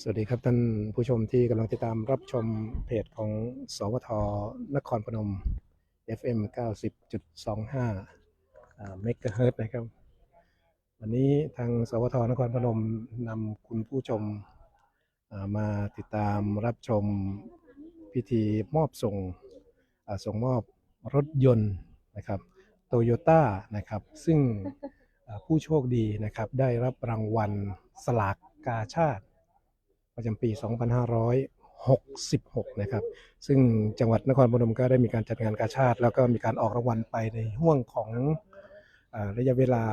สวัสดีครับท่านผู้ชมที่กำลังติดตามรับชมเพจของ สวท นครพนม FM 90.25เมกะเฮิรตนะครับ วันนี้ทางสวท นครพนมนำคุณผู้ชมมาติดตามรับชมพิธีมอบส่งส่งมอบรถยนต์นะครับโตโยต้านะครับ ซึ่ง ผู้โชคดีนะครับได้รับรางวัลสลากกาชาติ ประจำปี 2566 นะครับ ซึ่งจังหวัดนครพนมก็ได้มีการจัดงานกาชาติ แล้วก็มีการออกรางวัลไปในห่วงของอระยะเวลา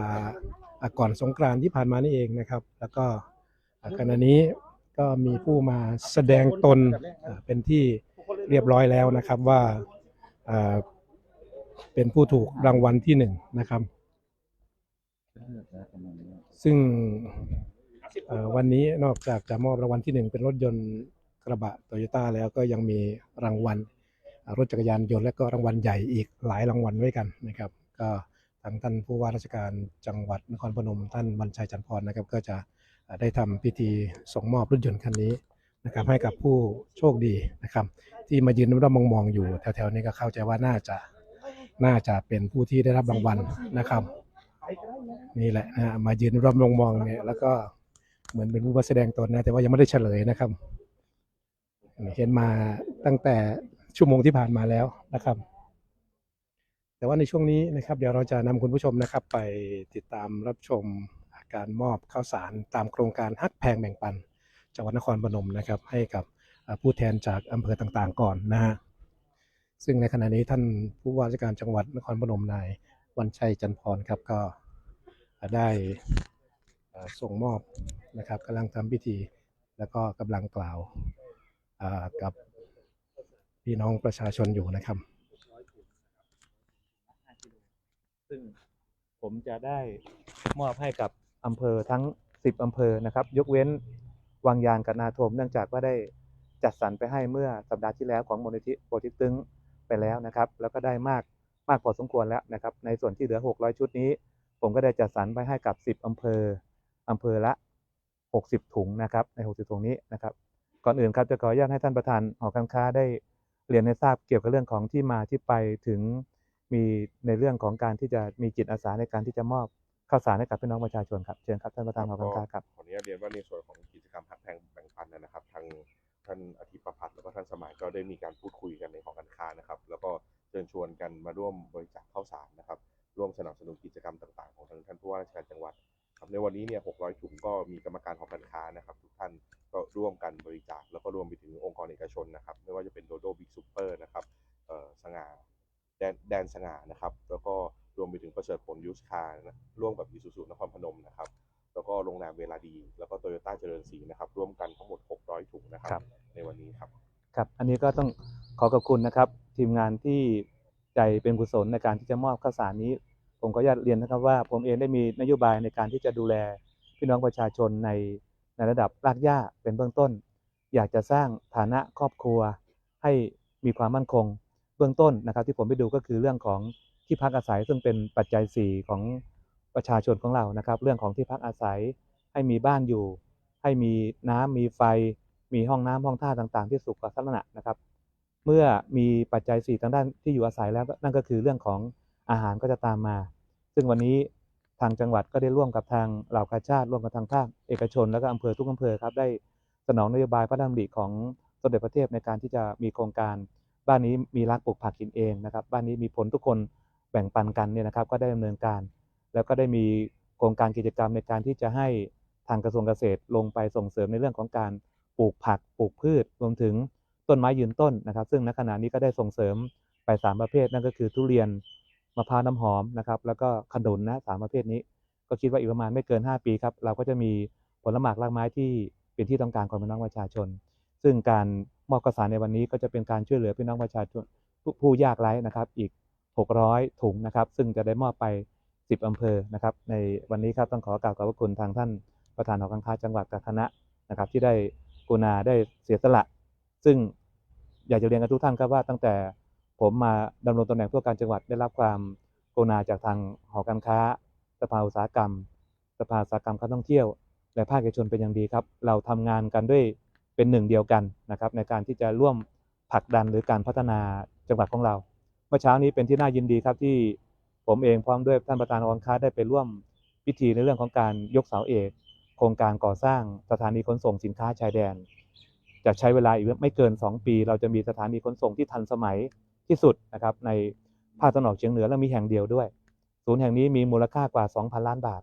ก่อนสงกรานต์ที่ผ่านมานี่เองนะครับ แล้วก็อ่าขณะนี้ก็มีผู้มาแสดงตนเป็นที่เรียบร้อยแล้วนะครับว่าอ่าเป็นผู้ถูกรางวัลที่หนึ่งนะครับ ซึ่งเอ่อวันนี้นอกจากจะมอบรางวัลที่หนึ่งเป็นรถยนต์กระบะโตโยต้าแล้วก็ยังมีรางวัลอ่ารถจักรยานยนต์และก็รางวัลใหญ่อีกหลายรางวัลด้วยกันนะครับ ก็ทางท่านผู้ว่าราชการจังหวัดนครพนม ท่านวันชัยจันทร์พรนะครับ ก็จะอ่าได้ทำพิธีส่งมอบรถยนต์คันนี้นะครับ ให้กับผู้โชคดีนะครับ ที่มายืนรับมองๆอยู่แถวๆนี้ก็เข้าใจว่าน่าจะน่าจะเป็นผู้ที่ได้รับรางวัลนะครับ นี่แหละนะมายืนรำลงมองเนี่ยแล้วก็เหมือนเป็นผู้มาแสดงตนนะ แต่ว่ายังไม่ได้เฉลยนะครับ เห็นมาตั้งแต่ชั่วโมงที่ผ่านมาแล้วนะครับ แต่ว่าในช่วงนี้นะครับ เดี๋ยวเราจะนำคุณผู้ชมนะครับ ไปติดตามรับชมการมอบข้าวสารตามโครงการฮักแพงแบ่งปันจังหวัดนครพนมนะครับ ให้กับผู้แทนจากอำเภอต่างๆ ก่อนนะฮะซึ่งในขณะนี้ท่านผู้ว่าราชการจังหวัดนครพนมนาย วันชัยจันพรครับก็ได้ส่งมอบนะครับกำลังทำพิธีแล้วก็กำลังกล่าวกับพี่น้องประชาชนอยู่นะครับ ซึ่งผมจะได้มอบให้กับอำเภอทั้ง 10 อำเภอนะครับ ยกเว้นวังยางกับนาทมเนื่องจากว่าได้จัดสรรไปให้เมื่อสัปดาห์ที่แล้วของมูลนิธิโปรติตึงไปแล้วนะครับ แล้วก็ได้มาก มากพอสมควรแล้วนะครับ ในส่วนที่เหลือ 600 ชุดนี้ ผมก็ได้จัดสรรไปให้กับ 10อำเภออำเภอละ 60 ถุงนะครับ ใน 60 ถุงนี้นะครับ ก่อนอื่นครับจะขออนุญาตให้ท่านประธานหอการค้าได้เรียนให้ทราบเกี่ยวกับเรื่องของที่มาที่ไปถึงมีในเรื่องของการที่จะมีจิตอาสาในการที่จะมอบข้าวสารให้กับพี่น้องประชาชนครับเชิญครับท่านประธานหอการค้าครับขออนุญาตเรียนว่าในส่วนของกิจกรรมพักแพงแบ่งปันนะครับ ทางท่านอธิประพัฒน์แล้วก็ท่านสมัยก็ได้มีการพูดคุยกันในหอการค้านะครับ แล้วก็ เชิญชวนกันมาร่วมบริจาคข้าวสารนะครับ ร่วมสนับสนุนกิจกรรมต่างๆ ของทางท่านผู้ว่าราชการจังหวัดครับในวันนี้เนี่ย600 ถุงก็มีกรรมการหอการค้านะครับ ทุกท่านก็ร่วมกันบริจาคแล้วก็รวมไปถึงองค์กรเอกชนนะครับ ไม่ว่าจะเป็นโดโดบิ๊กซูเปอร์นะครับเอ่อสง่าแดนแดนสง่านะครับ แล้วก็รวมไปถึงประเสริฐผลยูสคาร์นะร่วมกับอิสุสุนครพนมนะครับ แล้วก็โรงแรมเวลาดี แล้วก็โตโยต้าเจริญศรีนะครับ ร่วมกันทั้งหมด 600 ถุงนะคครัรับบในวันนี้ครับ ครับ อันนี้ก็ต้องขอขอบคุณนะครับ ทีมงานที่ใจเป็นกุศลในการที่จะมอบข้าวสารนี้ ผมก็อยากเรียนนะครับว่า ผมเองได้มีนโยบายในการที่จะดูแลพี่น้องประชาชนในในระดับรากหญ้าเป็นเบื้องต้น อยากจะสร้างฐานะครอบครัว ให้มีความมั่นคง เบื้องต้นนะครับ ที่ผมไปดูก็คือเรื่องของที่พักอาศัยซึ่งเป็นปัจจัยสี่ของประชาชนของเรานะครับ เรื่องของที่พักอาศัยให้มีบ้านอยู่ ให้มีน้ำมีไฟ มีห้องน้ำห้องท่าต่าง ๆ ที่สุขลักษณะนะครับ เมื่อมีปัจจัยสี่ทางด้านที่อยู่อาศัยแล้วนั่นก็คือเรื่องของอาหารก็จะตามมา ซึ่งวันนี้ทางจังหวัดก็ได้ร่วมกับทางเหล่ากาชาติร่วมกับทางภาคเอกชน แล้วก็อำเภอทุกอำเภอครับได้สนองนโยบายพระราชดำริของสมเด็จพระเทพในการที่จะมีโครงการ บ้านนี้มีรักปลูกผักกินเองนะครับ บ้านนี้มีผลทุกคนแบ่งปันกันเนี่ยนะครับ ก็ได้ดำเนินการ แล้วก็ได้มีโครงการกิจกรรมในการที่จะให้ทางกระทรวงเกษตรลงไปส่งเสริมในเรื่องของการปลูกผักปลูกพืชรวมถึง ต้นไม้ยืนต้นนะครับ ซึ่งณขณะนี้ก็ได้ส่งเสริมไปสามประเภท นั่นก็คือทุเรียนมะพร้าวน้ำหอมนะครับแล้วก็ขนุนนะสามประเภทนี้ ก็คิดว่าอีกประมาณไม่เกิน 5 ปีครับเราก็จะมีผลหมากรากไม้ที่เป็นที่ต้องการของพี่น้องประชาชน ซึ่งการมอบข้าวสารในวันนี้ก็จะเป็นการช่วยเหลือพี่น้องประชาชนผู้ผู้ยากไร้นะครับ อีก 600 ถุงนะครับ ซึ่งจะได้มอบไป 10 อำเภอนะครับ ในวันนี้ครับต้องขอกล่าวขอบพระคุณทางท่านประธานหอการค้าจังหวัดกับคณะนะครับ ที่ได้กุณาได้เสียสละ ซึ่ง อยากจะเรียนกับทุกท่านครับว่าตั้งแต่ผมมาดำรงตำแหน่งผู้การจังหวัดได้รับความกรุณาจากทางหอการค้า สภาอุตสาหกรรม สภาอุตสาหกรรมการท่องเที่ยว และภาคเอกชนเป็นอย่างดีครับ เราทำงานกันด้วยเป็นหนึ่งเดียวกันนะครับในการที่จะร่วมผลักดันหรือการพัฒนาจังหวัดของเรา เมื่อเช้านี้เป็นที่น่ายินดีครับที่ผมเองพร้อมด้วยท่านประธานองค์การได้ไปร่วมพิธีในเรื่องของการยกเสาเอก โครงการก่อสร้างสถานีขนส่งสินค้าชายแดน จะใช้เวลาอีกไม่เกิน 2 ปี เราจะมีสถานีขนส่งที่ทันสมัยที่สุดนะครับในภาคตะวันออกเฉียงเหนือและมีแห่งเดียวด้วย ศูนย์แห่งนี้มีมูลค่ากว่า 2,000 ล้านบาท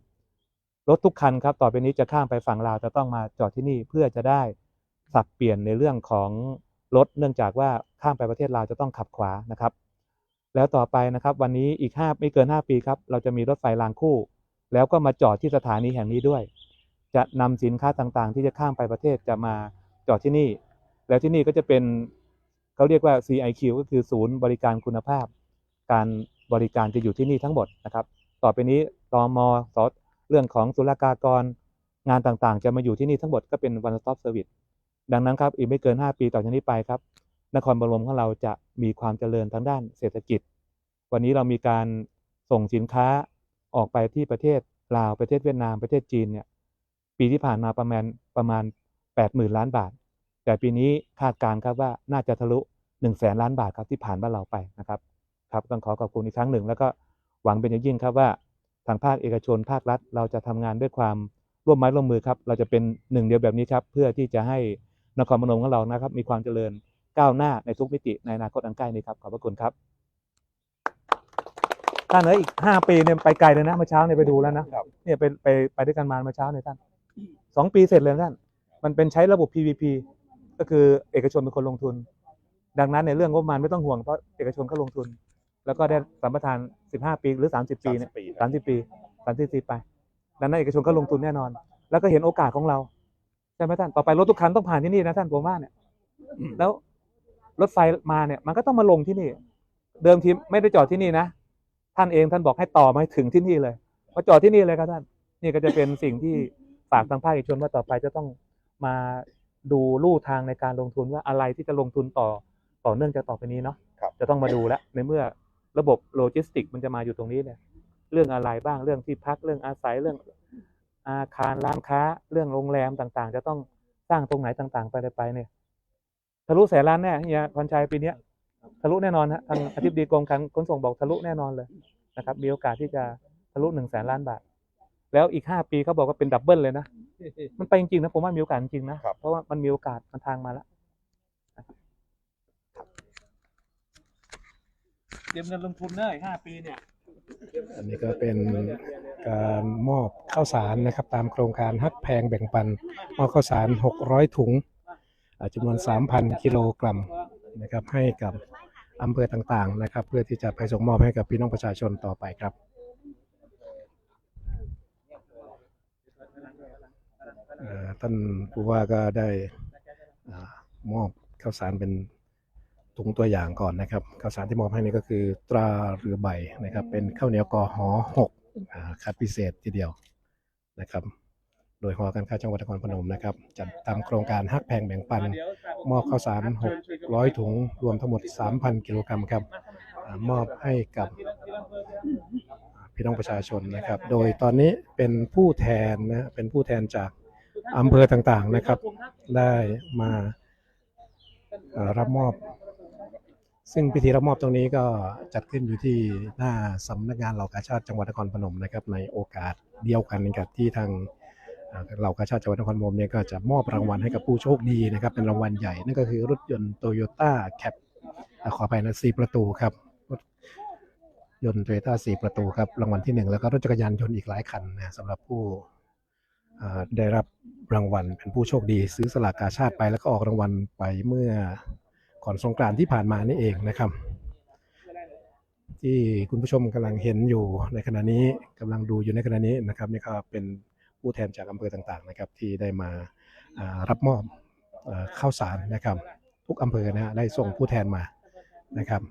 รถทุกคันครับต่อไปนี้จะข้ามไปฝั่งลาวจะต้องมาจอดที่นี่เพื่อจะได้สับเปลี่ยนในเรื่องของรถเนื่องจากว่าข้ามไปประเทศลาวจะต้องขับขวานะครับ แล้วต่อไปนะครับวันนี้อีก5ไม่เกิน 5 ปีครับเราจะมีรถไฟรางคู่ แล้วก็มาจอดที่สถานีแห่งนี้ด้วย จะนำสินค้าต่างๆ ที่จะข้ามไปประเทศจะมา จอดที่นี่ แล้วที่นี่ก็จะเป็นเขาเรียกว่า CIQ ก็คือศูนย์บริการคุณภาพ การบริการจะอยู่ที่นี่ทั้งหมดนะครับ ต่อไปนี้ตมสเรื่องของศุลกากรงานต่างๆ จะมาอยู่ที่นี่ทั้งหมดก็เป็น one stop service ดังนั้นครับอีกไม่เกิน 5 ปีต่อจากนี้ไปครับ นครปฐมของเราจะมีความเจริญทางด้านเศรษฐกิจ วันนี้เรามีการส่งสินค้าออกไปที่ประเทศลาวประเทศเวียดนามประเทศจีนเนี่ยปีที่ผ่านมาประมาณประมาณ 80,000ล้านบาท แต่ปีนี้คาดการณ์ครับว่าน่าจะทะลุ1 0 0 0 0แสนล้านบาทครับที่ผ่านบ้านเราไปนะครับครับต้องขอขอบคุณอีกครั้งหนึ่ง แล้วก็หวังเป็นอย่างยิ่งครับว่าทางภาคเอกชนภาครัฐ เราจะทำงานด้วยความร่วมไม้ร่วมมือครับเราจะเป็นหนึ่งเดียวแบบนี้ครับเพื่อที่จะให้นครพนมของเรานะครับ มีความเจริญก้าวหน้าในทุกมิติในอนาคตอันใกล้นี้ครับขอบพระคุณครับท่านเอ้ยอีกห้าปีเนี่ยไปไกลเลยนะเมื่อเช้าเนี่ยไปดูแล้วนะครับเนี่ยไปไปไปด้วยกันมาเมื่อเช้าเนี่ยท่านสองปีเสร็จเลยนะท่าน มันเป็นใช้ระบบ PVP ก็คือเอกชนเป็นคนลงทุน ดังนั้นในเรื่องงบประมาณไม่ต้องห่วงเพราะเอกชนเขาลงทุน แล้วก็ได้สัมปทาน 15 ปีหรือ 30 ปีเนี่ยปีสามสิบปีสามสิบปีไป ดังนั้นเอกชนก็ลงทุนแน่นอน แล้วก็เห็นโอกาสของเราใช่ไหมท่านต่อไปรถทุกคันต้องผ่านที่นี่นะท่านผมว่าเนี่ยแล้วรถไฟมาเนี่ย มันก็ต้องมาลงที่นี่ เดิมทีไม่ได้จอดที่นี่นะท่านเองท่านบอกให้ต่อมาให้ถึงที่นี่เลยมาจอดที่นี่เลยครับท่าน นี่ก็จะเป็นสิ่งที่ฝากทางภาคเอกชนว่าต่อไปจะต้อง มาดูลู่ทางในการลงทุนว่าอะไรที่จะลงทุนต่อต่อเนื่องจากต่อไปนี้เนาะครับจะต้องมาดูแล้วในเมื่อระบบโลจิสติกมันจะมาอยู่ตรงนี้เนี่ยเรื่องอะไรบ้างเรื่องที่พักเรื่องอาศัยเรื่องอาคารร้านค้า เรื่องโรงแรมต่างๆ จะต้องสร้างตรงไหนต่างๆ ไปไปเนี่ยทะลุแสนล้านแน่เฮียพรชัยปีเนี้ยทะลุแน่นอนฮะทางอธิบดีกรมการขนส่งบอกทะลุแน่นอนเลยนะครับ มีโอกาสที่จะทะลุหนึ่งแสนล้านบาท แล้วอีกห้าปีเขาบอกว่าเป็นดับเบิลเลยนะ มันไปจริงๆนะผมว่ามีโอกาสจริงๆนะครับเพราะว่ามันมีโอกาสมันทางมาแล้วเตรียมเงินลงทุนเนอะอีกห้าปีเนี่ยอันนี้ก็เป็นการมอบข้าวสารนะครับ ตามโครงการฮักแพงแบ่งปันมอบข้าวสาร 600 ถุงอ่าจำนวน 3,000 กิโลกรัมนะครับให้กับอำเภอต่างๆนะครับ เพื่อที่จะไปส่งมอบให้กับพี่น้องประชาชนต่อไปครับเอ่อ ท่านผู้ว่าก็ได้อมอบข้าวสารเป็นถุงตัวอย่างก่อนนะครับข้าวสารที่มอบให้นี่ก็คือตราเรือใบนะครับ เป็นข้าวเหนียวกอหอหกคัดพิเศษทีเดียวนะครับ โดยหอการค้าจังหวัดนครพนมนะครับจัดทำโครงการฮักแพงแบ่งปัน มอบข้าวสาร 600 ถุงรวมทั้งหมด 3,000 กิโลกรัมครับอมอบให้กับ พี่น้องประชาชนนะครับ โดยตอนนี้เป็นผู้แทนนะเป็นผู้แทนจากอำเภอต่างๆนะครับ ได้มารับมอบ ซึ่งพิธีรับมอบตรงนี้ก็จัดขึ้นอยู่ที่หน้าสำนักงานเหล่ากาชาติจังหวัดนครพนมนะครับ ในโอกาสเดียวกันกับที่ทางเหล่ากาชาติจังหวัดนครพนมเนี่ยก็จะมอบรางวัลให้กับผู้โชคดีนะครับ เป็นรางวัลใหญ่นั่นก็คือรถยนต์โตโยต้าแคปขอไปนะสี่ประตูครับ ยนต์โตโยต้าสี่ประตูครับรางวัลที่หนึ่งแล้วก็รถจักรยานยนต์อีกหลายคันนะสำหรับผู้ได้รับรางวัลเป็นผู้โชคดีซื้อสลากกาชาติไปแล้วก็ออกรางวัลไปเมื่อก่อนสงกรานต์ที่ผ่านมานี่เองนะครับ ที่คุณผู้ชมกำลังเห็นอยู่ในขณะนี้กำลังดูอยู่ในขณะนี้นะครับนี่ก็เป็นผู้แทนจากอำเภอต่างๆนะครับ ที่ได้มารับมอบเข้าวสารนะครับ ทุกอำเภอนะฮะได้ส่งผู้แทนมานะครับ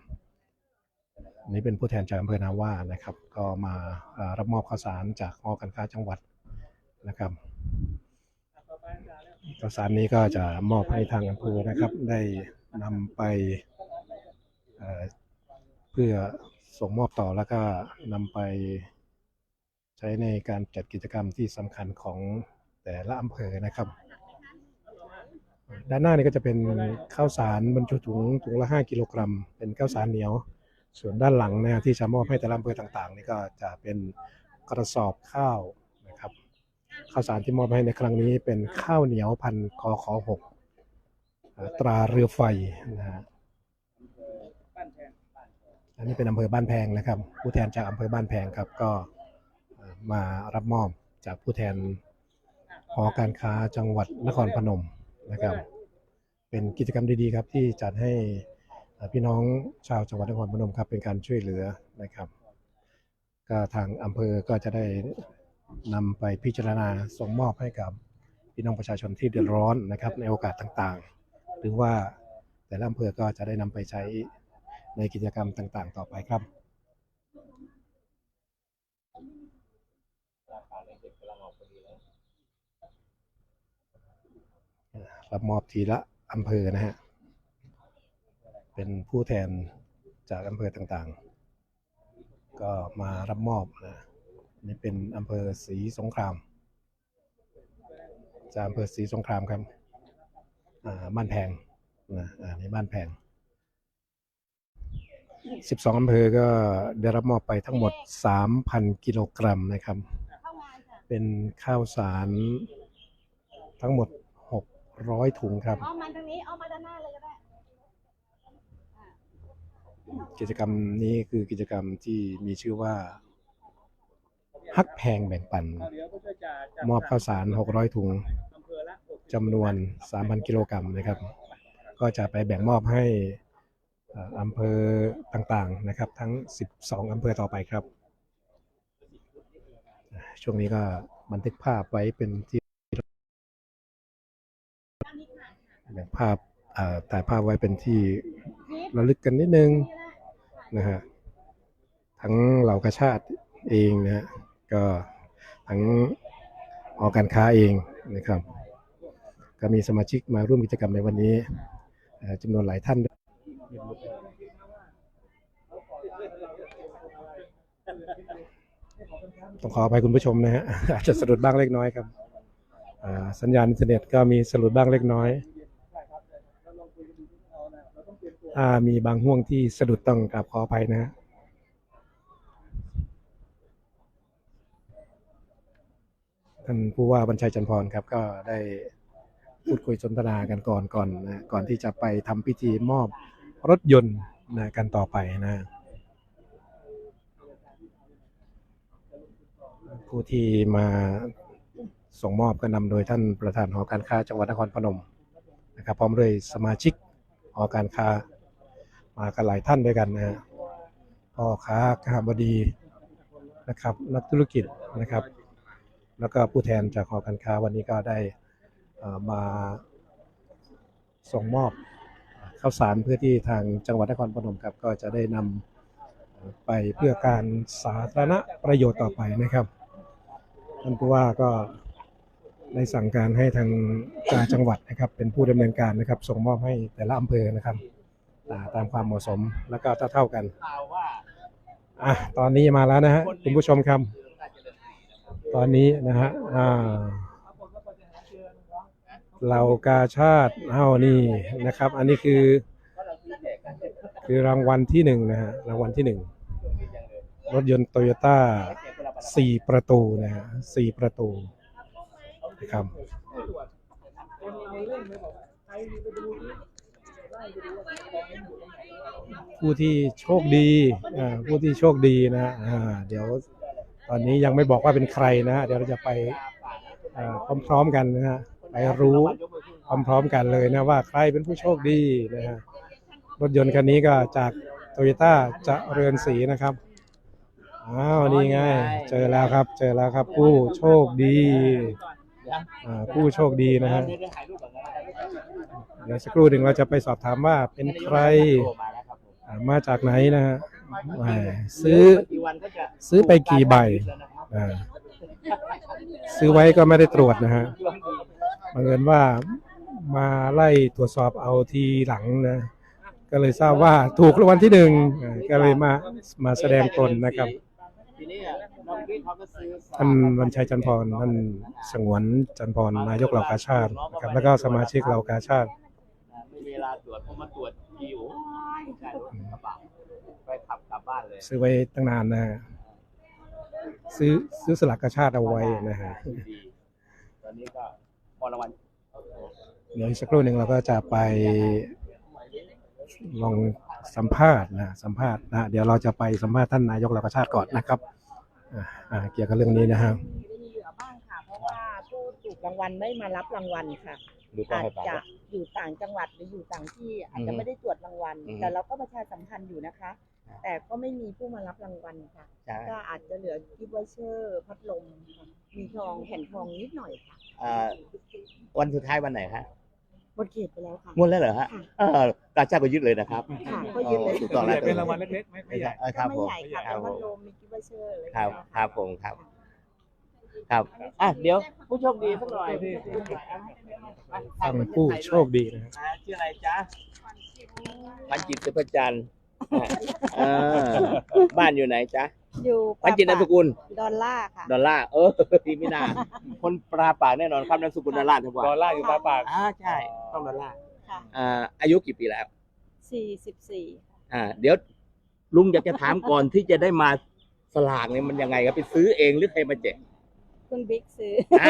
นนี้เป็นผู้แทนจากอำเภอนาว่านะครับ ก็มารับมอบข้าวสารจากหอการค้าจังหวัดนะครับข้าวสารนี้ก็จะมอบให้ทางอำเภอนะครับ ได้นำไปเเพื่อส่งมอบต่อแล้วก็นำไปใช้ในการจัดกิจกรรมที่สำคัญของแต่ละอำเภอนะครับ ด้านหน้านี่ก็จะเป็นข้าวสารบรรจุถุงถุงละ 5 กิโลกรัม เป็นข้าวสารเหนียว ส่วนด้านหลังนะที่จะมอบให้แต่ละอำเภอต่างๆ นี่ก็จะเป็นกระสอบข้าวนะครับข้าวสารที่มอบให้ในครั้งนี้เป็นข้าวเหนียวพันคอขอหกตราเรือไฟนะฮะอันนี้เป็นอำเภอบ้านแพงนะครับ ผู้แทนจากอำเภอบ้านแพงครับก็มารับมอบจากผู้แทนหอการค้าจังหวัดนครพนมนะครับ เป็นกิจกรรมดีๆครับที่จัดให้ พี่น้องชาวจังหวัดนครพนมครับเป็นการช่วยเหลือนะครับ ก็ทางอำเภอก็จะได้นำไปพิจารณาส่งมอบให้กับพี่น้องประชาชนที่เดือดร้อนนะครับ ในโอกาสต่างๆ หรือว่าแต่ละอำเภอก็จะได้นำไปใช้ในกิจกรรมต่างๆ ต่อไปครับรับมอบทีละอำเภอนะฮะ เป็นผู้แทนจากอำเภอต่างๆ ก็มารับมอบนะนี่เป็นอำเภอศรีสงครามจากอำเภอศรีสงครามครับอ่าบ้านแพงนะอ่าในบ้านแพง 12อำเภอก็ได้รับมอบไปทั้งหมด 3,000 กิโลกรัมนะครับ เป็นข้าวสารทั้งหมด 600 ถุงครับ เอามาทางนี้ เอามาด้านหน้าเลยก็ได้ กิจกรรมนี้คือกิจกรรมที่มีชื่อว่าฮักแพงแบ่งปัน มอบข้าวสาร 600 ถุงจำนวน 3,000 กิโลกรัมนะครับ ก็จะไปแบ่งมอบให้อำเภอต่างๆนะครับ ทั้ง 12 อำเภอต่อไปครับ ช่วงนี้ก็บันทึกภาพไว้เป็นที่แบ่งภาพอ่อถ่ายภาพไว้เป็นที่ระลึกกันนิดนึง นะฮะทั้งเหล่ากชาติเองนะฮะก็ทั้งหอการค้าเองนะครับ ก็มีสมาชิกมาร่วมกิจกรรมในวันนี้จำนวนหลายท่านด้วยต้องขออภัยคุณผู้ชมนะฮะอาจจะสะดุดบ้างเล็กน้อยครับสัญญาณอินเทอร์เน็ตก็มีสะดุดบ้างเล็กน้อย ถ้ามีบางห่วงที่สะดุดต้องกราบขออภัยนะ ท่านผู้ว่าบรรชัยจันพรครับก็ได้พูดคุยสนทนากันก่อนก่อนนะก่อนที่จะไปทำพิธีมอบรถยนต์นะกันต่อไปนะ ผู้ที่มาส่งมอบก็นำโดยท่านประธานหอการค้าจังหวัดนครพนมนะครับพร้อมด้วยสมาชิกหอการค้า มากันหลายท่านด้วยกันนะฮะพ่อค้าข้าบดีนะครับ นักธุรกิจนะครับ แล้วก็ผู้แทนจากหอการค้าวันนี้ก็ได้มาส่งมอบข้าวสารเพื่อที่ทางจังหวัดนครพนมครับก็จะได้นำไปเพื่อการสาธารณประโยชน์ต่อไปนะครับท่านผู้ว่าก็ได้สั่งการให้ทางการจังหวัดนะครับ เป็นผู้ดำเนินการนะครับ ส่งมอบให้แต่ละอำเภอนะครับ ตามความเหมาะสมแล้วก็เท่าๆกันอะตอนนี้มาแล้วนะฮะคุณผู้ชมครับ ตอนนี้นะฮะอ่าเรากาชาติเอานี่นะครับ อันนี้คือ คือรางวัลที่หนึ่งนะฮะรางวัลที่หนึ่งรถยนต์โตโยต้าสี่ประตูนะฮะสี่ประตูนะครับ ผู้ที่โชคดีอ่าผู้ที่โชคดีนะอ่าเดี๋ยวตอนนี้ยังไม่บอกว่าเป็นใครนะฮะเดี๋ยวเราจะไปอ่าพร้อมๆกันนะฮะไปรู้พร้อมๆกันเลยนะว่าใครเป็นผู้โชคดีนะฮะรถยนต์คันนี้ก็จากโตโยต้าจะเรือนสีนะครับอ้าวนี่ไงเจอแล้วครับ เจอแล้วครับ ผู้โชคดีอ่าผู้โชคดีนะฮะ เดี๋ยวสักครู่หนึ่งเราจะไปสอบถามว่าเป็นใครอ่ามาจากไหนนะฮะแหมซื้อซื้อไปกี่ใบอ่าซื้อไว้ก็ไม่ได้ตรวจนะฮะบังเอิญว่ามาไล่ตรวจสอบเอาทีหลังนะ ก็เลยทราบว่าถูกรางวัลที่หนึ่งอ่าก็เลยมามาแสดงตนนะครับ ทีนี้อะน้องบิ๊กเขาก็ซื้อท่านวันชัยจันทร์พรท่านสงวนจันทร์พรนายกเหล่ากาชาตินะครับแล้วก็สมาชิกเหล่ากาชาติไม่มีเวลาตรวจเพราะมาตรวจคิวใช่รถกระบะไปขับกลับบ้านเลยซื้อไว้ตั้งนานนะฮะซื้อซื้อสลักกาชาติเอาไว้นะฮะดีตอนนี้ก็พอรางวัลเดี๋ยวอีกสักครู่หนึ่งเราก็จะไปลอง สัมภาษณ์นะสัมภาษณ์นะเดี๋ยวเราจะไปสัมภาษณ์ท่านนายกเหล่ากาชาติก่อนนะครับอ่าอ่าเกี่ยวกับเรื่องนี้นะฮะมีเหลือบ้างค่ะ เพราะว่าผู้ถูกรางวัลไม่มารับรางวัลค่ะดูต้องอาจให้ฟังจะอยู่ต่างจังหวัดหรืออยู่ต่างที่อาจจะอืมไม่ได้ตรวจรางวัล อืม แต่เราก็ประชาสัมพันธ์อยู่นะคะ แต่ก็ไม่มีผู้มารับรางวัลค่ะ ใช่ก็อาจจะเหลือกิฟต์วอเชอร์พัดลมค่ะมีทองแผ่นทองนิดหน่อยค่ะ อ่าวันสุดท้ายวันไหนฮะ หมดเขตไปแล้วค่ะ หมดแล้วเหรอฮะค่ะ เออกาชาติก็ยึดเลยนะครับค่ะก็ยึดเลยถูกต้องแล้วเป็นรางวัลเล็กๆไม่ไม่ไม่ใหใช่ญ่เออคก็รับไม่ผมใหญ่ค่ะครัแต่บผพัดมลมมีกิฟต์วอเชอร์อะไรอย่างครับเงี้ยะ ครับผมครับ ครับอะเดี๋ยวผู้โชคดีสักหน่อยฟังผู้โชคดีนะฮะอ่าชื่ออะไรจ๊ะพันจิตสุภจันทร์อ่าบ้านอยู่ไหนจ๊ะ อยู่พันจิตนามสกุล ดอลลาร์ค่ะ ดอลลาร์เออพี่มินาคนปลาปากแน่นอนครับนามสกุลดอลลาร์ทั้งหมดดอลลาร์อยู่ปลาปากอ่าใช่ต้องดอลลาร์ค่ะอ่าอายุกี่ปีแล้ว สี่สิบสี่อ่า เดี๋ยวลุงอยากจะถามก่อนที่จะได้มาสลากเนี่ยมันยังไงครับไปซื้อเองหรือใครมาแจกคุณบิ๊กซื้อ อ่า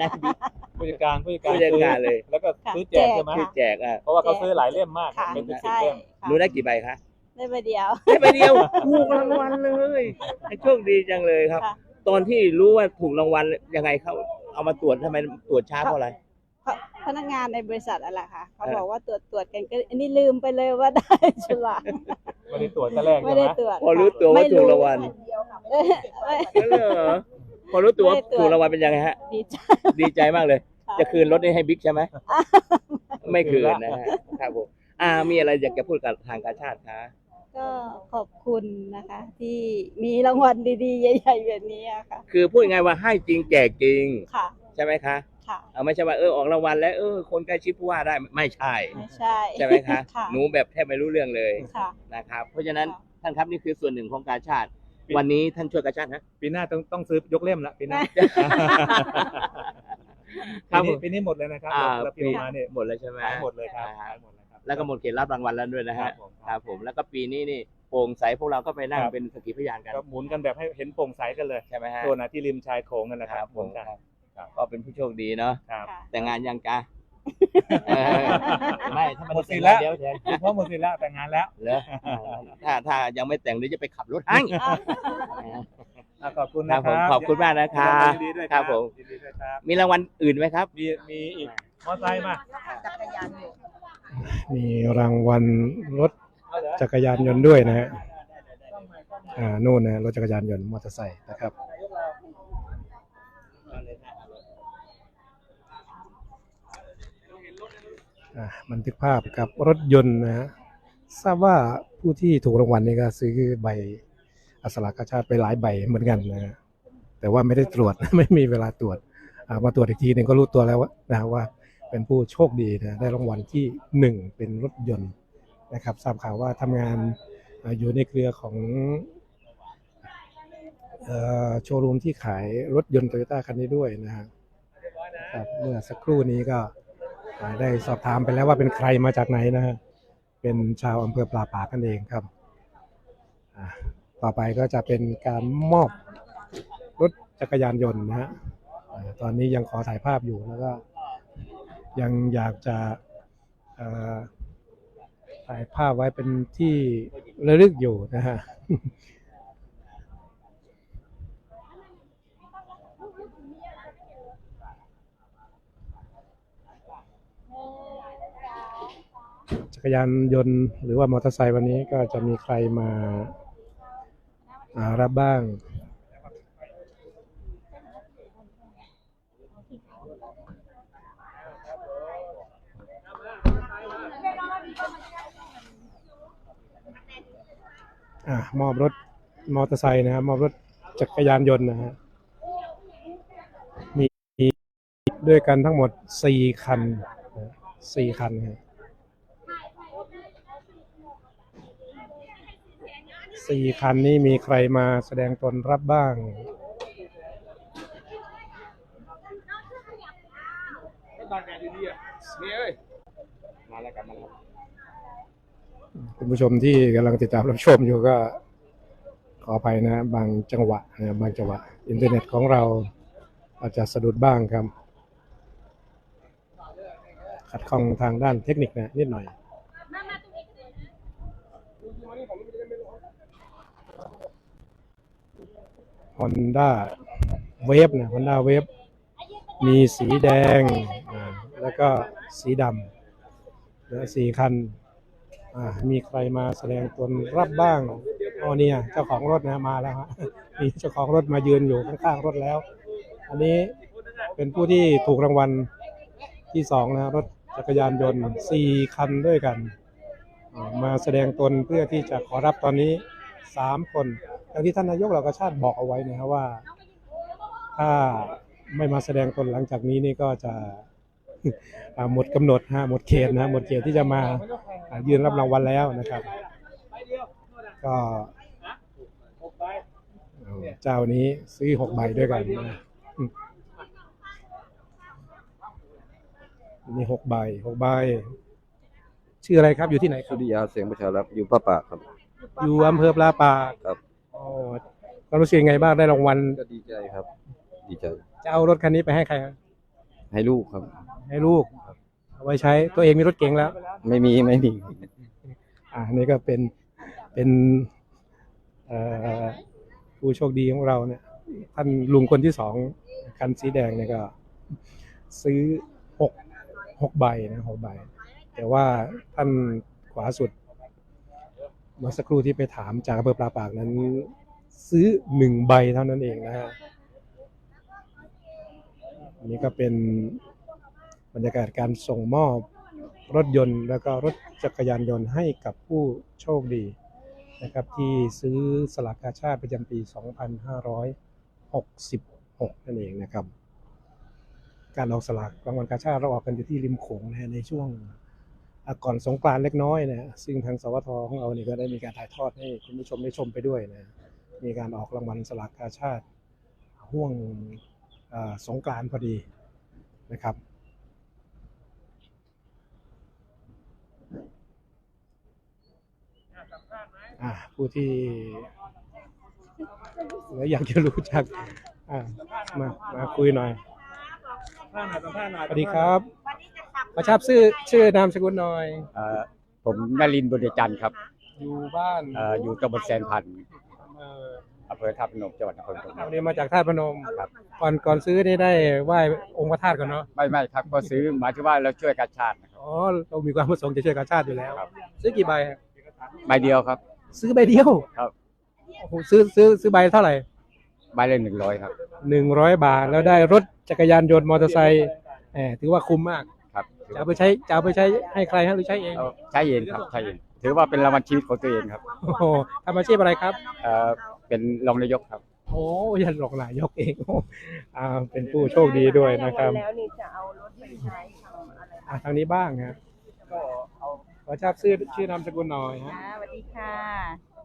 นั่นดิผู้จัดการผู้จัดการผู้จัดการเลยแล้วก็ค่ะซื้อแจกใช่ไหมแจคือแจกอะเพราะว่าเขาซื้อหลายเล่มมากค่ะเป็นสิบสิบใช่เล่ม ค่ะ รู้ได้กี่ใบคะ ได้ใบเดียว ได้ใบเดียวถูกรางวัลเลยโชคดีจังเลยครับ ค่ะ ตอนที่รู้ว่าถูกรางวัลยังไงเขาเอามาตรวจทำไมตรวจช้าเพราะอะไรเพราะพนักงานในบริษัทอะไรค่ะเขาเออ บอกว่าตรวจตรวจกันก็อันนี้ลืมไปเลยว่าได้ฉลากไม่ได้ตรวจแต่แรกไม่ใช่ไหมได้ตรวจพอรู้ตัวว่าไม่ถูกรางวัลเออไม่ นั่นเหรอพอรู้ตัวว่าไม่ได้ตรวจ ถูกรางวัลเป็นยังไงฮะ ดีใจ ดีใจมากเลย ค่ะ จะคืนรถนี้ให้บิ๊กใช่ไหมไม่คืนนะฮะครับผมอ่ามีอะไรอยากจะพูดกับทางการชาติคะ ก็ขอบคุณนะคะ ที่มีรางวัลดีๆ ใหญ่ๆแบบนี้อะค่ะ คือพูดง่ายๆว่าให้จริงแจกจริง ค่ะใช่ไหมคะค่ะ เอาไม่ใช่ว่าเออออกรางวัลแล้วเออคนใกล้ชิดผู้ว่าได้ไม่ใช่ ไม่ใช่ใช่ไหมคะค่ะหนูแบบแทบไม่รู้เรื่องเลยค่ะ นะครับเพราะฉะนั้นค่ะ ท่านครับนี่คือส่วนหนึ่งของการชาติ วันนี้ท่านช่วยการชาติฮะ ปีหน้าต้องต้องซื้อยกเล่มละปีหน้าครับปีนี้ปีนี้หมดเลยนะครับอ่า แล้วปีออกมาเนี่ยหมดแล้วใช่ไหม ขายหมดเลยครับอ่าขายหมดเลยครับ แล้วก็หมดเขตรับรางวัลแล้วด้วยนะครัฮะบผมครับผมแล้วก็ปีนี้นี่โปร่งใสพวกเราก็ไปนั่งครับ เป็นสกขีพยานกันก็หมุนกันแบบให้เห็นโปร่งใสกันเลยใช่ไหมฮะ ตัวนะที่ริมชายโขงนั่นแหละคครัรับบผผมมกันครับก็เป็นผู้โชคดีเนาะครับ ค่ะ แต่งงานยังจ้าไม่ถ้าหมไม่ดได้สิแต่งทธิ์แล้วงานเดี๋ยวเดี๋ยวคุณพ่อหมดสิทธิ์แล้วแต่งงานแล้วเหรอถ้าถ้ายังไม่แต่งเดี๋ยวจะไปขับรถให้ อะขอบคุณครันะบคผรัมบขอบคุณมากนะครับยินดีด้วยครับผม ยินดีด้วยครับมีรางวัลอื่นไหมครับ มีมีอีกมอไซค์มา จักรยานอยู่ มีรางวัลรถจักรยานยนต์ด้วยนะฮะอ่านู่นนะรถจักรยานยนต์มอเตอร์ไซค์นะครับอ่าบันทึกภาพกับรถยนต์นะฮะทราบว่าผู้ที่ถูกรางวัลนี่ก็ซื้อใบอัสลากาชาติไปหลายใบเหมือนกันนะฮะแต่ว่าไม่ได้ตรวจไม่มีเวลาตรวจอ่ามาตรวจอีกทีหนึ่งก็รู้ตัวแล้วว่านะว่า เป็นผู้โชคดีนะได้รางวัลที่หนึ่งเป็นรถยนต์นะครับทราบข่าวว่าทำงานอยู่ในเครือของออโชว์รูมที่ขายรถยนต์โตโยต้าคันนี้ด้วยนะฮะครับเมื่อสักครู่นี้ก็ได้สอบถามไปแล้วว่าเป็นใครมาจากไหนนะฮะเป็นชาวอำเภอปลาปากันเองครับต่อไปก็จะเป็นการมอบรถจักรยานยนต์นะฮะตอนนี้ยังขอถ่ายภาพอยู่แล้วก็ ยังอยากจะถ่ายภาพไว้เป็นที่ระลึกอยู่นะฮะจักรยานยนต์หรือว่ามอเตอร์ไซค์วันนี้ก็จะมีใครมารับบ้าง อ่ามอบรถมอเตอร์ไซค์นะครับมอบรถจักรยานยนต์นะฮะมีด้วยกันทั้งหมดสี่คันสี่คันครับสี่คันนี้มีใครมาแสดงตนรับบ้างมาแล้วกันมาแล้ว คุณผู้ชมที่กำลังติดตามรับชมอยู่ก็ขออภัยนะบางจังหวะนะบางจังหวะ อินเทอร์เน็ตของเราอาจจะสะดุดบ้างครับ ขัดข้องทางด้านเทคนิคนะนิดหน่อย Honda w a v e นะ Honda w a v e มีสีแดง แล้วก็สีดำและสี่คัน มีใครมาแสดงตนรับบ้างอ๋อเนี่ยเจ้าของรถนะมาแล้วฮะมีเจ้าของรถมายืนอยู่ข้างๆรถแล้ว อันนี้เป็นผู้ที่ถูกรางวัลที่สองนะรถจักรยานยนต์สี่คันด้วยกัน มาแสดงตนเพื่อที่จะขอรับตอนนี้สามคนอย่างที่ท่านนายกเราก็ชาติบอกเอาไว้นะครับว่า ถ้าไม่มาแสดงตนหลังจากนี้นี่ก็จะ หมดกำหนดฮะหมดเขตนะหมดเขตที่จะมาอ่ายืนรับรางวัลแล้วนะครับ ก็เอาเจ้านี้ซื้อหกใบด้วยกันนะอืมมีหกใบหกใบ ชื่ออะไรครับอยู่ที่ไหนคสุรับริยาเสียงประชารัฐอยู่ป้าปากครับ อยู่อำเภอปลาปากครับอ๋อความรู้สึกยังไงบ้างได้รางวัลก็ดีใจครับ ดีใจ จะเอารถคันนี้ไปให้ใครครับให้ลูกครับ ให้ลูกเอาไว้ใช้ตัวเองมีรถเก๋งแล้ว ไม่มีไม่มี อ่านี่ก็เป็นเป็นเอ่อผู้โชคดีของเราเนี่ย ท่านลุงคนที่สองคันสีแดงเนี่ยก็ ซื้อหกหกใบนะหกใบ แต่ว่าท่านขวาสุด เมื่อสักครู่ที่ไปถามจากอำเภอปลาปากนั้น ซื้อหนึ่งใบเท่านั้นเองนะฮะอันนี้ก็เป็น บรรยากาศการส่งมอบรถยนต์ แล้วก็รถจักรยานยนต์ให้กับผู้โชคดีนะครับที่ซื้อสลากกาชาติประจำปี 2566 นั่นเองนะครับ การออกสลากรางวัลกาชาติเราออกกันอยู่ที่ริมโขงนะในช่วงก่อนสงกรานเล็กน้อยนะซึ่งทางสวทของเราเนี่ก็ได้มีการถ่ายทอดให้คุณผู้ชมได้ชมไปด้วยนะมีการออกรางวัลสลากกาชาติห่วงสงกรานพอดีนะครับ อ่า ผู้ที่แล้วอยากจะรู้จักอ่ามามาคุยหน่อยสวัสดีครับมาทราบชื่อชื่อนามสกุลหน่อยเอ่อผมนลินทร์บุญจันทร์ครับ อยู่บ้านเอ่ออยู่ตำบลแสนพันธุ์เอ่ออำเภอท่าพนมจังหวัดนครปฐมวันนี้มาจากท่าตุพนมครับก่อนก่อนซื้อนี่ได้ไหว้องค์พระธาตุก่อนเนาะไม่ไม่ครับก็ซื้อหมายถึงว่าเราช่วยกาชาตินะครับอ๋อเรามีความประสงค์จะช่วยกาชาติอยู่แล้วครับซื้อกี่ใบฮะใบเดียวครับ ซื้อใบเดียวครับ โอ้โหซื้อซื้อซื้อใบเท่าไหร่ ใบละหนึ่งร้อยครับ หนึ่งร้อยบาทแล้วได้รถจักรยานยนต์มอเตอร์ไซค์แหมถือว่าคุ้มมาก ครับจะเอาไปใช้จะเอาไปใช้ให้ใครฮะหรือใช้เอง เอาใช้เองครับใช้เองถือว่าเป็นรางวัลชีวิตของตัวเองครับโอ้โหทำอาชีพอะไรครับ เอ่อเป็นรองนายกครับ โอ้ยันหลอกหลายยกเองโอ้อ่าเป็นผู้โชคดีด้วยนะครับ แล้วนี่จะเอารถไปใช้ทำอะไร อะทางนี้บ้างฮะ ขอทราบชื่อชื่อนามสกุลหน่อยฮะค่ะสวัสดีค่ะ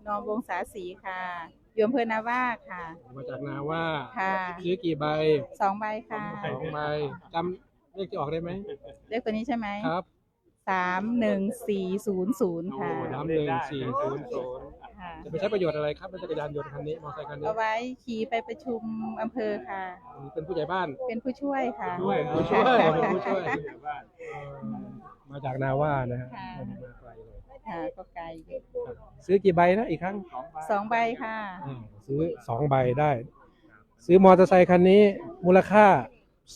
น้องวงศาสีค่ะอยู่อำเภอนาว่าค่ะ มาจากนาว่าค่ะซื้อกี่ใบสองใบค่ะ สองใบจำเลขที่ออกได้ไหมเลขตัวนี้ใช่ไหมครับสามหนึ่งสี่ศูนย์ศูนย์ค่ะ สามหนึ่งสี่ศูนย์ศูนย์ค่ะ จะไปใช้ประโยชน์อะไรครับรถจักรยานยนต์คันนี้มอเตอร์ไซค์คันนี้เอาไว้ขี่ไปประชุมอำเภอค่ะ เป็นผู้ใหญ่บ้านเป็นผู้ช่วยค่ะช่วยผู้ช่วยเป็นผู้ช่วย เออ มาจากนาว่านะฮะค่ะ ไม่ได้มาไกลเลยค่ะก็ไกลอยู่ครับซื้อกี่ใบนะอีกครั้งสองใบค่ะ อ่าซื้อสองใบได้ ซื้อมอเตอร์ไซคันนี้มูลค่า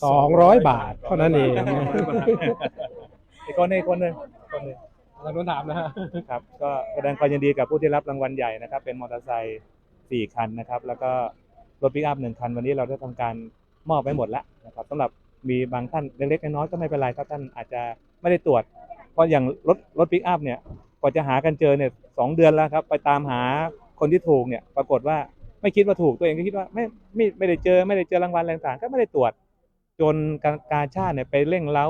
สองร้อยบาท เท่านั้นเองอีกคนหนึงอีกคนหนึงคนหนึ่งเราโดนถามนะฮะ ครับ ก็แสดงความยินดีกับผู้ที่รับรางวัลใหญ่นะครับ เป็นมอเตอร์ไซค์สี่คันนะครับ แล้วก็รถปิกอัพหนึ่งคัน วันนี้เราได้ทำการมอบไปหมดแล้วนะครับสำหรับมีบางท่านเล็กๆน้อยๆก็ไม่เป็นไรครับท่านอาจจะ ไม่ได้ตรวจ เพราะอย่างรถรถปิกอัพเนี่ยกว่าจะหากันเจอเนี่ยสองเดือนแล้วครับ ไปตามหาคนที่ถูกเนี่ยปรากฏว่าไม่คิดว่าถูกตัวเองก็คิดว่าไม่ไม่ไม่ได้เจอไม่ได้เจอรางวัลอะไรต่างก็ไม่ได้ตรวจ จนการกาชาติเนี่ยไปเร่งเล้า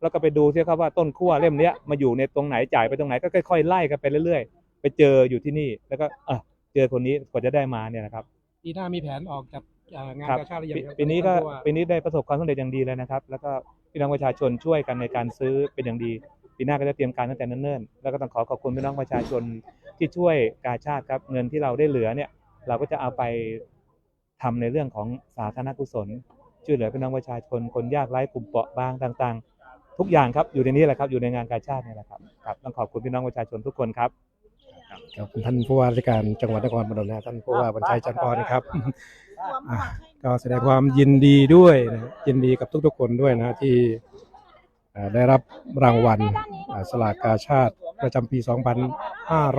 แล้วก็ไปดูซิครับว่าต้นขั้วเล่มเนี้ยมาอยู่ในตรงไหนจ่ายไปตรงไหนก็ค่อยๆไล่กันไปเรื่อยๆ ไปเจออยู่ที่นี่แล้วก็เออเจอคนนี้กว่าจะได้มาเนี่ยนะครับปีหน้ามีแผนออกจาก เอ่องานครับ กาชาติหรือยังปีครับปีนี้ก็ท่าผู้ว่าปีนี้ได้ประสบความสำเร็จอย่างดีเลยนะครับ แล้วก็พี่น้องประชาชนช่วยกันในการซื้อเป็นอย่างดี ปีหน้าก็จะเตรียมการตั้งแต่เนิ่นๆแล้วก็ต้องขอขอบคุณพี่น้องประชาชนที่ช่วยกาชาติครับเงินที่เราได้เหลือเนี่ย เราก็จะเอาไปทำในเรื่องของสาธารณกุศลช่วยเหลือพี่น้องประชาชนคนยากไร้กลุ่มเปราะบางต่าง ๆ ทุกอย่างครับอยู่ในนี้แหละครับอยู่ในงานกาชาตินี่แหละครับครับต้องขอบคุณพี่น้องประชาชนทุกคนครับ ครับท่านผู้ว่าราชการจังหวัดนครพนมนะท่านผู้ว่าบรรชัยจันทร์พรนะครับอะก็แสดงความยินดีด้วยนะยินดีกับทุกๆคนด้วยนะที่อ่าได้รับรางวัลอ่าสลากกาชาติประจำปี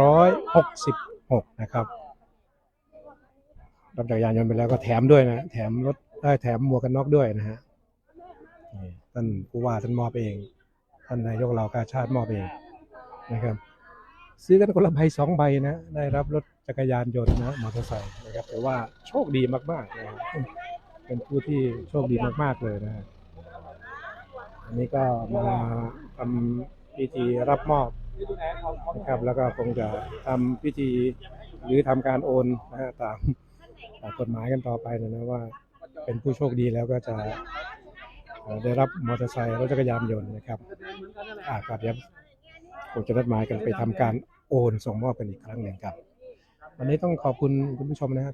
2566 นะครับรับจักรยานยนต์ไปแล้วก็แถมด้วยนะแถมรถได้แถมหมวกกันน็อกด้วยนะฮะนี่ท่านผู้ว่าท่านมอบเอง ท่านนายกเหล่ากาชาติมอบเองนะครับ ซื้อกันคนละใบสองใบนะได้รับรถจักรยานยนต์นะมอเตอร์ไซค์นะครับแต่ว่าโชคดีมากๆนะครับเป็นผู้ที่โชคดีมากๆเลยนะอันนี้ก็มาทำพิธีรับมอบนะครับแล้วก็คงจะทำพิธีหรือทำการโอนนะฮะตามกฎหมายกันต่อไปนะนะว่า เป็นผู้โชคดีแล้วก็จะได้รับมอเตอร์ไซค์รถจักรยานยนต์นะครับอ่าครับเดี๋ยว คงจะนัดหมายกันไปทำการโอนส่งมอบกันอีกครั้งหนึ่งครับ วันนี้ต้องขอบคุณคุณผู้ชมนะครับ